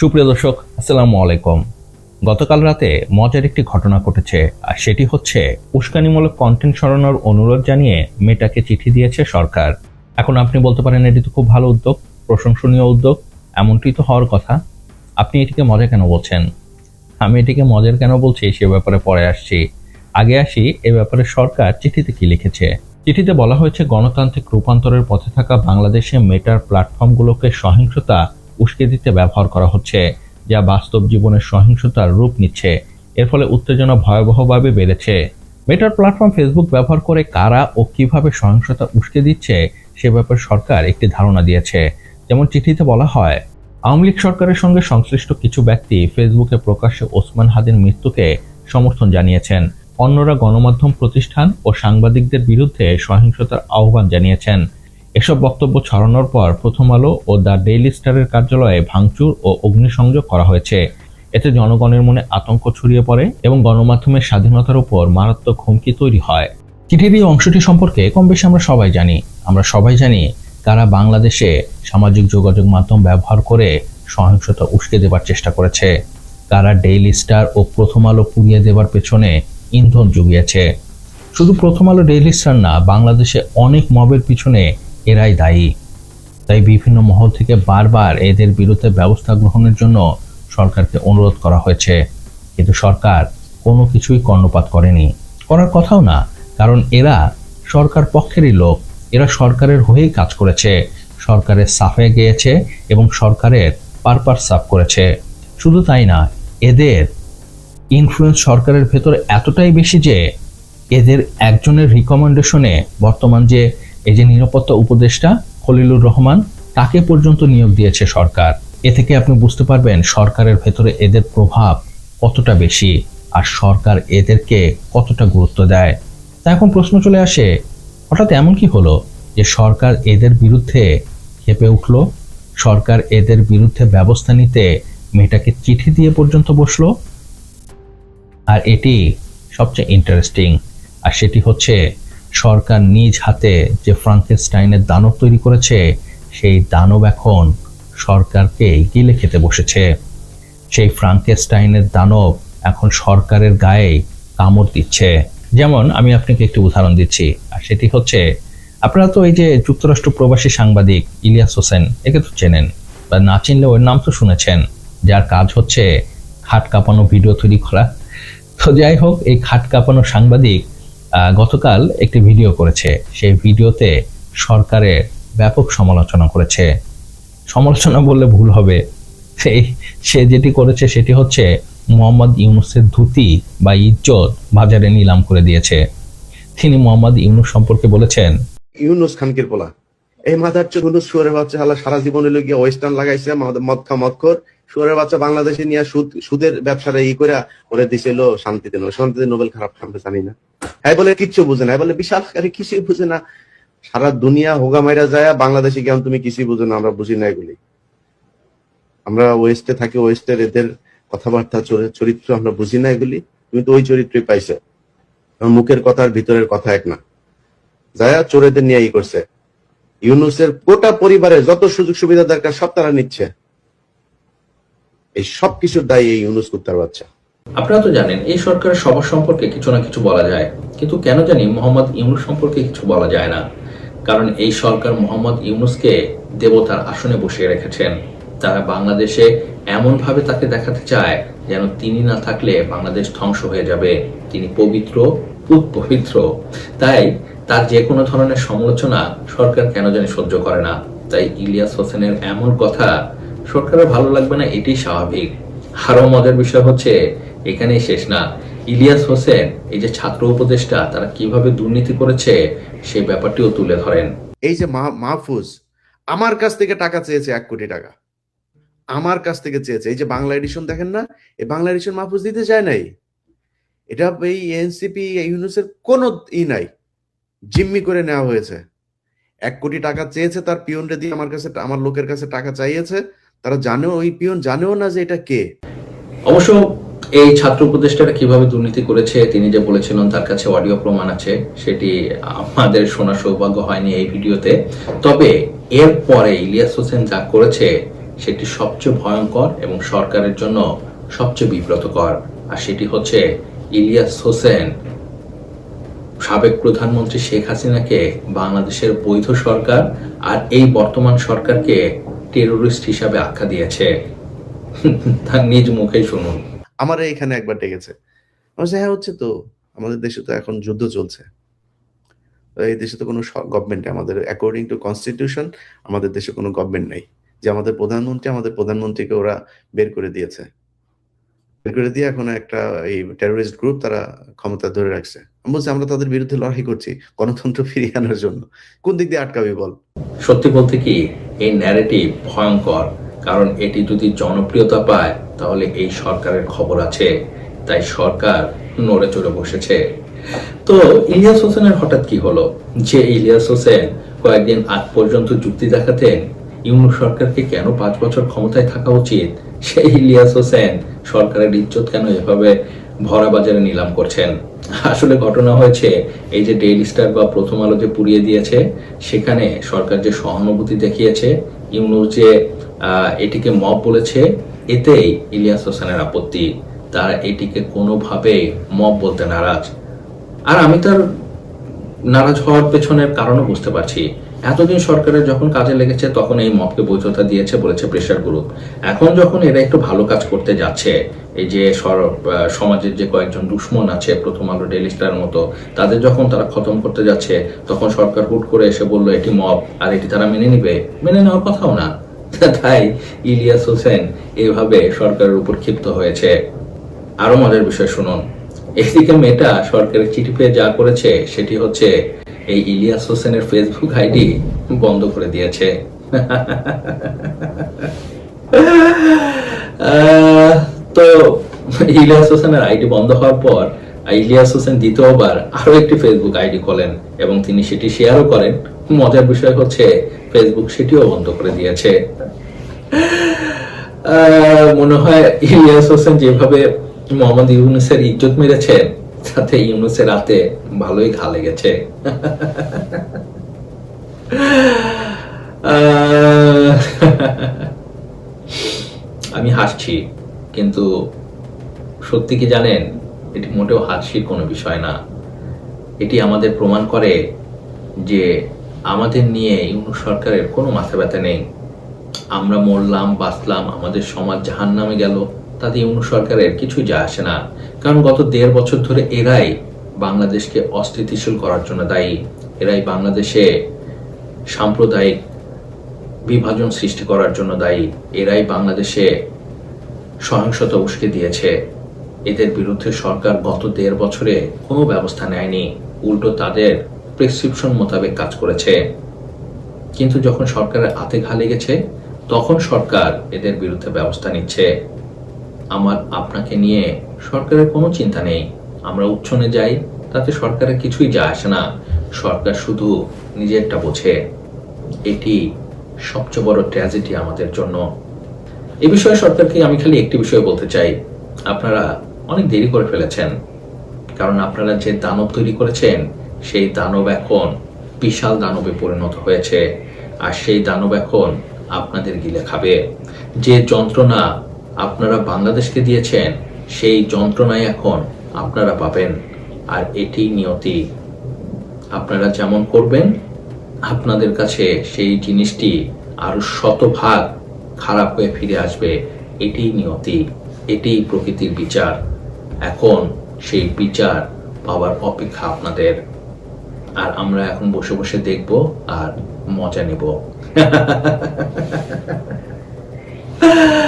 সুপ্রিয় দর্শক, আসসালামু আলাইকুম। গতকাল রাতে মজার একটি ঘটনা ঘটেছে, আর সেটি হচ্ছে উস্কানিমূলক কন্টেন্ট সরানোর অনুরোধ জানিয়ে মেটাকে চিঠি দিয়েছে সরকার। এখন আপনি বলতে পারেন এটি তো খুব ভালো উদ্যোগ, প্রশংসনীয় উদ্যোগ, এমনটি তো হওয়ার কথা। আপনি এটিকে মজা কেন বলছেন? আমি এটিকে মজার কেন বলছি সে ব্যাপারে পরে আসছি। আগে আসি এ ব্যাপারে সরকার চিঠিতে কি লিখেছে। চিঠিতে বলা হয়েছে, গণতান্ত্রিক রূপান্তরের পথে থাকা বাংলাদেশে মেটার প্ল্যাটফর্মগুলোকে সহিংসতা উস্কে দিতে ব্যবহার করা হচ্ছে, যা বাস্তব জীবনের সহিংসতার রূপ নিচ্ছে। এর ফলে উত্তেজনা ভয়াবহভাবে বেড়েছে। মেটার প্ল্যাটফর্ম ফেসবুক ব্যবহার করে কারা ও কীভাবে সহিংসতা উস্কে দিচ্ছে, সে ব্যাপারে সরকার একটি ধারণা দিয়েছে। যেমন চিঠিতে বলা হয়, আওয়ামী লীগ সরকারের সঙ্গে সংশ্লিষ্ট কিছু ব্যক্তি ফেসবুকে প্রকাশ্যে ওসমান হাদির মৃত্যুকে সমর্থন জানিয়েছেন। অন্যরা গণমাধ্যম প্রতিষ্ঠান ও সাংবাদিকদের বিরুদ্ধে সহিংসতার আহ্বান জানিয়েছেন। এসব বক্তব্য ছড়ানোর পর প্রথম আলো ও দ্য ডেইলি স্টারের কার্যালয়ে ভাঙচুর ও অগ্নিসংযোগ করা হয়েছে। এতে জনগণের মনে আতঙ্ক ছড়িয়ে পড়ে এবং গণমাধ্যমের স্বাধীনতার উপর মারাত্মক হুমকি তৈরি হয়। চিঠির এই অংশটি সম্পর্কে কম বেশি আমরা সবাই জানি। আমরা সবাই জানি তারা বাংলাদেশে সামাজিক যোগাযোগ মাধ্যম ব্যবহার করে সহিংসতা উস্কে দেবার চেষ্টা করেছে। তারা ডেইলি স্টার ও প্রথম আলো পুড়িয়ে দেবার পেছনে ইন্ধন জুগিয়েছে। শুধু প্রথম আলো ডেইলি স্টার না, বাংলাদেশে অনেক মবের পিছনে এরাই দায়ী। তাই বিভিন্ন মহল থেকে বারবার এদের বিরুদ্ধে ব্যবস্থা গ্রহণের জন্য সরকারকে অনুরোধ করা হয়েছে। কিন্তু সরকার কোনো কিছুই কর্ণপাত করেনি। করার কথাও না, কারণ এরা সরকার পক্ষেরই লোক। এরা সরকারের হয়েই কাজ করেছে। সরকারের সাফে গিয়েছে এবং সরকারের পারপার সাফ করেছে। শুধু তাই না, এদের ইনফ্লুয়েন্স সরকারের ভেতরে এতটাই বেশি যে এদের একজনের রিকমেন্ডেশনে বর্তমান যে এই যে নিরাপত্তা উপদেষ্টা খলিলুর রহমান, তাকে পর্যন্ত নিয়োগ দিয়েছে সরকার। এ থেকে আপনি বুঝতে পারবেন সরকারের ভেতরে এদের প্রভাব কতটা বেশি আর সরকার এদেরকে কতটা গুরুত্ব দেয়। তা এখন প্রশ্ন চলে আসে, হঠাৎ এমন কি হলো যে সরকার এদের বিরুদ্ধে খেপে উঠল? সরকার এদের বিরুদ্ধে ব্যবস্থা নিতে মেয়েটাকে চিঠি দিয়ে পর্যন্ত বসল? আর এটি সবচেয়ে ইন্টারেস্টিং আর সেটি হচ্ছে সরকার নিজ হাতে যে ফ্রাঙ্কেনস্টাইনের দানব তৈরি করেছে, সেই দানব এখন সরকারকে গিলে খেতে বসেছে। সেই ফ্রাঙ্কেনস্টাইনের দানব এখন সরকারের গায়ে কামড় দিচ্ছে। যেমন আমি আপনাকে একটি উদাহরণ দিচ্ছি, আর সেটি হচ্ছে, আপনারা তো এই যে যুক্তরাষ্ট্র প্রবাসী সাংবাদিক ইলিয়াস হোসেন, একে তো চেনেন, বা না চিনলে ওর নাম তো শুনেছেন, যার কাজ হচ্ছে খাট কাঁপানো ভিডিও তৈরি করা। তো যাই হোক, এই খাট কাঁপানো সাংবাদিক গতকাল একটি ভিডিও করেছে। সেই ভিডিওতে সরকারের ব্যাপক সমালোচনা করেছে। সমালোচনা বললে ভুল হবে। সেই সে যেটি করেছে সেটি হচ্ছে মোহাম্মদ ইউনুসের ধুতি বা ইজ্জত বাজারে নিলাম করে দিয়েছে। তিনি মোহাম্মদ ইউনুস সম্পর্কে বলেছেন, ইউনুস খানকির পোলা। এই মাথার চোখ ইউনুস শুয়ারের বাচ্চা হালা সারা জীবন হলো গিয়ে ওয়েস্টার্ন লাগাইছে, মদ খা মদ খোর শুয়ারের বাচ্চা বাংলাদেশে নিয়ে সুদ, সুদের ব্যবসাটা ই করে ওরে দিছিল শান্তিতে নোবেল। শান্তিতে নোবেল খারাপ খাবে জানি না। হ্যাঁ বলে কিচ্ছু বুঝে না। হ্যাঁ বলে বিশাল, আরে কিছুই বুঝে না। সারা দুনিয়া হোগা মাইরা যায়, বাংলাদেশে কেমন তুমি কিছুই বুঝো না, আমরা বুঝি না এগুলি। আমরা ওয়েস্টে থাকি, ওয়েস্টের এদের কথাবার্তা, চরি- চরিত্র আমরা বুঝি না এগুলি। তুমি তো ওই চরিত্রই পাইছো। মুখের কথার ভিতরের কথা এক না। যায়া চোরেদের নিয়ে ই করছে। ইউনুসের গোটা পরিবারের যত সুযোগ সুবিধা দরকার, সব তারা নিচ্ছে। এই সব কিছুর দায়ী এই ইউনুস কুত্তার বাচ্চা। আপনারা তো জানেন, এই সরকারের সবার সম্পর্কে কিছু না কিছু বলা যায়। কিন্তু কেন জানি মোহাম্মদ ইউনুস সম্পর্কে কিছু বলা যায় না। কারণ এই সরকার মোহাম্মদ ইউনুসকে দেবতার আসনে বসিয়ে রেখেছেন। তারা বাংলাদেশে এমন ভাবে তাকে দেখাতে চায় যেন তিনি না থাকলে বাংলাদেশ ধ্বংস হয়ে যাবে। তিনি পবিত্র খুব পবিত্র তাই তার যে কোনো ধরনের সমালোচনা সরকার কেন জানি সহ্য করে না। তাই ইলিয়াস হোসেনের এমন কথা সরকারের ভালো লাগবে না এটি স্বাভাবিক। আরও মজার বিষয় হচ্ছে, এখানেই শেষ না। ইলিয়াস হোসেন, এই যে ছাত্র উপদেষ্টা, তারা কীভাবে দুর্নীতি করেছে, সেই ব্যাপারটিও তুলে ধরেন। এই যে মাহফুজ, আমার কাছ থেকে টাকা চেয়েছে এক কোটি টাকা। আমার কাছ থেকে চেয়েছে। এই যে বাংলা এডিশন দেখেন না, এই বাংলা এডিশন মাহফুজ দিতে চায় নাই। এটা এই এনসিপি ইউনুসের কোনো ই নাই। জিম্মি করে নেওয়া হয়েছে। এক কোটি টাকা চেয়েছে তার পিয়নরে দিয়ে আমার কাছে, আমার লোকের কাছে টাকা চাইয়েছে। তারা জানেও, ওই পিয়ন জানেও না যে এটা কে। অবশ্য এই ছাত্র উপদেষ্টারা কীভাবে দুর্নীতি করেছে, তিনি যে বলেছিলেন তার কাছে অডিও প্রমাণ আছে, সেটি আমাদের শোনার সৌভাগ্য হয়নি এই ভিডিওতে। তবে এরপরে ইলিয়াস হোসেন যা করেছে, সেটি সবচেয়ে ভয়ঙ্কর এবং সরকারের জন্য সবচেয়ে বিব্রতকর। আর সেটি হচ্ছে ইলিয়াস হোসেন, সাবেক প্রধানমন্ত্রী শেখ হাসিনাকে বাংলাদেশের বৈধ সরকার আর এই বর্তমান সরকারকে টেরোরিস্ট হিসাবে আখ্যা দিয়েছে। তার নিজ মুখে শুনুন। আমার এখানে একবার ডেকেছে। হ্যাঁ হচ্ছে তো। আমাদের দেশে তো এখন যুদ্ধ চলছে। এই দেশে তো কোনো গভর্নমেন্ট আমাদের অ্যাকর্ডিং টু কনস্টিটিউশন আমাদের দেশে কোনো গভর্নমেন্ট নেই। যে আমাদের প্রধানমন্ত্রী, আমাদের প্রধানমন্ত্রীকে ওরা বের করে দিয়েছে। করে দিয়ে এখন একটা এই টেরোরিস্ট গ্রুপ তারা ক্ষমতা ধরে রাখছে। আমরা তাদের বিরুদ্ধে লড়াই করছি, গণতন্ত্র ফিরিয়ে আনার জন্য। কোন দিক দিয়ে আটকাবি বল? সত্যি বলতে কি, এই ন্যারেটিভ ভয়ঙ্কর, কারণ এটি যদি জনপ্রিয়তা পায়, তাহলে এই সরকারের খবর আছে। তাই সরকার নড়ে চড়ে বসেছে। তো ইলিয়াস হোসেনের হঠাৎ কি হলো? যে ইলিয়াস হোসেন কয়েকদিন আগ পর্যন্ত যুক্তি দেখাতেন ইউনূস সরকারকে কেন পাঁচ বছর ক্ষমতায় থাকা উচিত? সেই ইলিয়াস হোসেন সরকারের ইজ্জত কেন এভাবে ভরা বাজারে নিলাম করছেন? আসলে ঘটনা হয়েছে, এই যে ডেইলি স্টার বা প্রথম আলো যে পুড়িয়ে দিয়েছে, সেখানে সরকার যে সহানুভূতি দেখিয়েছে, ইউনুস যে এটিকে মব বলেছে, এতেই ইলিয়াস হোসেনের আপত্তি। তারা এটিকে কোনোভাবেই মব বলতে নারাজ। আর আমি তার নারাজ হওয়ার পেছনের কারণও বুঝতে পারছি। এতদিন সরকারের যখন কাজে লেগেছে, তখন এই মতকে বৈধতা দিয়েছে বলেছে প্রেশার গ্রুপ এখন যখন এরা একটু ভালো কাজ করতে যাচ্ছে, এই যে সমাজের যে কয়েকজন দুশ্মন আছে, প্রথম আলো ডেলি স্টার মতো, তাদের যখন তারা খতম করতে যাচ্ছে, তখন সরকার হুট করে এসে বলল, এটি মব আর এটি তারা মেনে নিবে? মেনে নেওয়ার কথাও না। তাই ইলিয়াস হোসেন এভাবে সরকারের উপর ক্ষিপ্ত হয়েছে। আরও মজার বিষয় শুনুন। এদিকে মেটা সরকারের চিঠি পেয়ে যা করেছে, সেটি হচ্ছে এই ইলিয়াস হোসেনের ফেসবুক আইডি বন্ধ করে দিয়েছে। তো ইলিয়াস হোসেনের আইডি বন্ধ হওয়ার পর, ইলিয়াস হোসেন দ্বিতীয়বার আরও একটি ফেসবুক আইডি খোলেন এবং তিনি সেটি শেয়ারও করেন। মজার বিষয় হচ্ছে ফেসবুক সেটিও বন্ধ করে দিয়েছে। মনে হয় ইলিয়াস হোসেন যেভাবে মোহাম্মদ ইউনুসের ইজ্জত মেরেছেন তাতে ইউনুসের রাতে ভালোই ঘা লেগেছে। আমি হাসছি, কিন্তু সত্যি কি জানেন, এটি মোটেও হাসির কোনো বিষয় না। এটি আমাদের প্রমাণ করে যে আমাদের নিয়ে ইউনুস সরকারের কোনো মাথা ব্যথা নেই। আমরা মরলাম, বাঁচলাম, আমাদের সমাজ জাহান নামে গেল। তাতে ইউনূস সরকারের কিছুই যায় আসে না। কারণ গত দেড় বছর ধরে এরাই বাংলাদেশকে অস্থিতিশীল করার জন্য দায়ী। এরাই বাংলাদেশে সাম্প্রদায়িক বিভাজন সৃষ্টি করার জন্য দায়ী। এরাই বাংলাদেশে সহিংসতা উস্কে দিয়েছে। এদের বিরুদ্ধে সরকার গত দেড় বছরে কোনো ব্যবস্থা নেয়নি। উল্টো তাদের প্রেসক্রিপশন মোতাবেক কাজ করেছে। কিন্তু যখন সরকারের হাতে ঘা লেগেছে, তখন সরকার এদের বিরুদ্ধে ব্যবস্থা নিচ্ছে। আমার আপনাকে নিয়ে সরকারের কোনো চিন্তা নেই। আমরা উচ্ছনে যাই, তাতে সরকারের কিছুই যায় আসে না। সরকার শুধু নিজেরটা বোঝে। এটি সবচেয়ে বড় ট্র্যাজেডি আমাদের জন্য। এ বিষয়ে সরকারকে আমি খালি একটি বিষয় বলতে চাই। আপনারা অনেক দেরি করে ফেলেছেন। কারণ আপনারা যে দানব তৈরি করেছেন, সেই দানব এখন বিশাল দানবে পরিণত হয়েছে। আর সেই দানব এখন আপনাদের গিলে খাবে। যে যন্ত্রণা আপনারা বাংলাদেশকে দিয়েছেন, সেই যন্ত্রণাই এখন আপনারা পাবেন। আর এটি নিয়তি। আপনারা যেমন করবেন, আপনাদের কাছে সেই জিনিসটি আরও শতভাগ খারাপ হয়ে ফিরে আসবে, এটি নিয়তি, এটি প্রকৃতির বিচার। এখন সেই বিচার পাওয়ার অপেক্ষা আপনাদের। আর আমরা এখন বসে বসে দেখব আর মজা নেব।